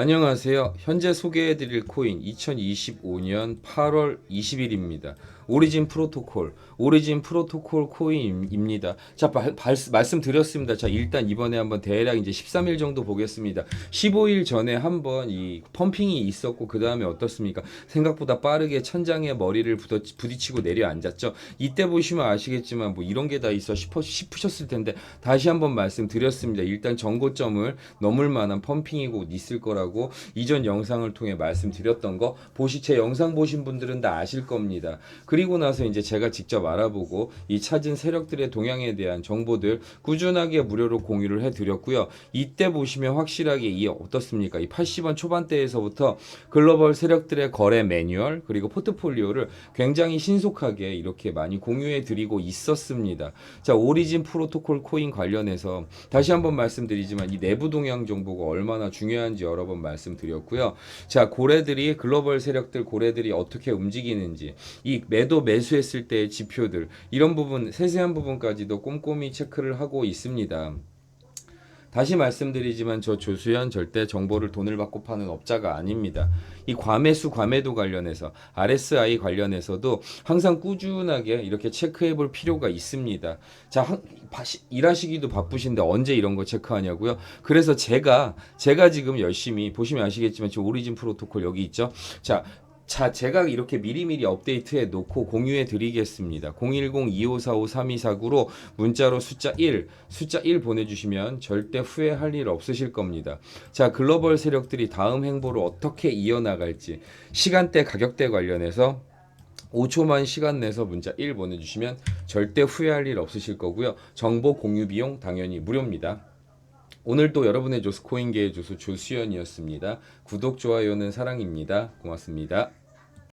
안녕하세요. 현재 소개해드릴 코인 2025년 8월 20일입니다. 오리진 프로토콜, 오리진 프로토콜 코인입니다. 자, 발, 발- 말씀드렸습니다. 자, 일단 이번에 한번 대략 이제 13일 정도 보겠습니다. 15일 전에 한번 이 펌핑이 있었고, 그 다음에 어떻습니까? 생각보다 빠르게 천장에 머리를 부딪, 부딪히고 내려앉았죠. 이때 보시면 아시겠지만, 뭐 이런 게 다 있어 싶어, 싶으셨을 텐데, 다시 한번 말씀드렸습니다. 일단 정고점을 넘을 만한 펌핑이고 있을 거라고 이전 영상을 통해 말씀드렸던 거 보시 제 영상 보신 분들은 다 아실 겁니다. 그리고 나서 이제 제가 직접 알아보고 이 찾은 세력들의 동향에 대한 정보들 꾸준하게 무료로 공유를 해드렸고요. 이때 보시면 확실하게 이 어떻습니까? 이 80원 초반대에서부터 글로벌 세력들의 거래 매뉴얼 그리고 포트폴리오를 굉장히 신속하게 이렇게 많이 공유해 드리고 있었습니다. 자, 오리진 프로토콜 코인 관련해서 다시 한번 말씀드리지만 이 내부 동향 정보가 얼마나 중요한지 여러 번 말씀드렸고요. 자, 고래들이 글로벌 세력들 고래들이 어떻게 움직이는지 이 매도 매수했을 때의 지표들 이런 부분 세세한 부분까지도 꼼꼼히 체크를 하고 있습니다. 다시 말씀드리지만 저 조수현 절대 정보를 돈을 받고 파는 업자가 아닙니다. 이 과매수 과매도 관련해서 RSI 관련해서도 항상 꾸준하게 이렇게 체크해 볼 필요가 있습니다. 자, 일하시기도 바쁘신데 언제 이런 거 체크하냐고요? 그래서 제가 제가 지금 열심히 보시면 아시겠지만 지금 오리진 프로토콜 여기 있죠. 자, 자, 제가 이렇게 미리미리 업데이트해 놓고 공유해 드리겠습니다. 010-2545-3249로 문자로 숫자 1, 숫자 1 보내주시면 절대 후회할 일 없으실 겁니다. 자, 글로벌 세력들이 다음 행보를 어떻게 이어나갈지 시간대, 가격대 관련해서 5초만 시간 내서 문자 1 보내주시면 절대 후회할 일 없으실 거고요. 정보 공유 비용 당연히 무료입니다. 오늘도 여러분의 조스코인계의 조수 조수연이었습니다. 구독, 좋아요는 사랑입니다. 고맙습니다.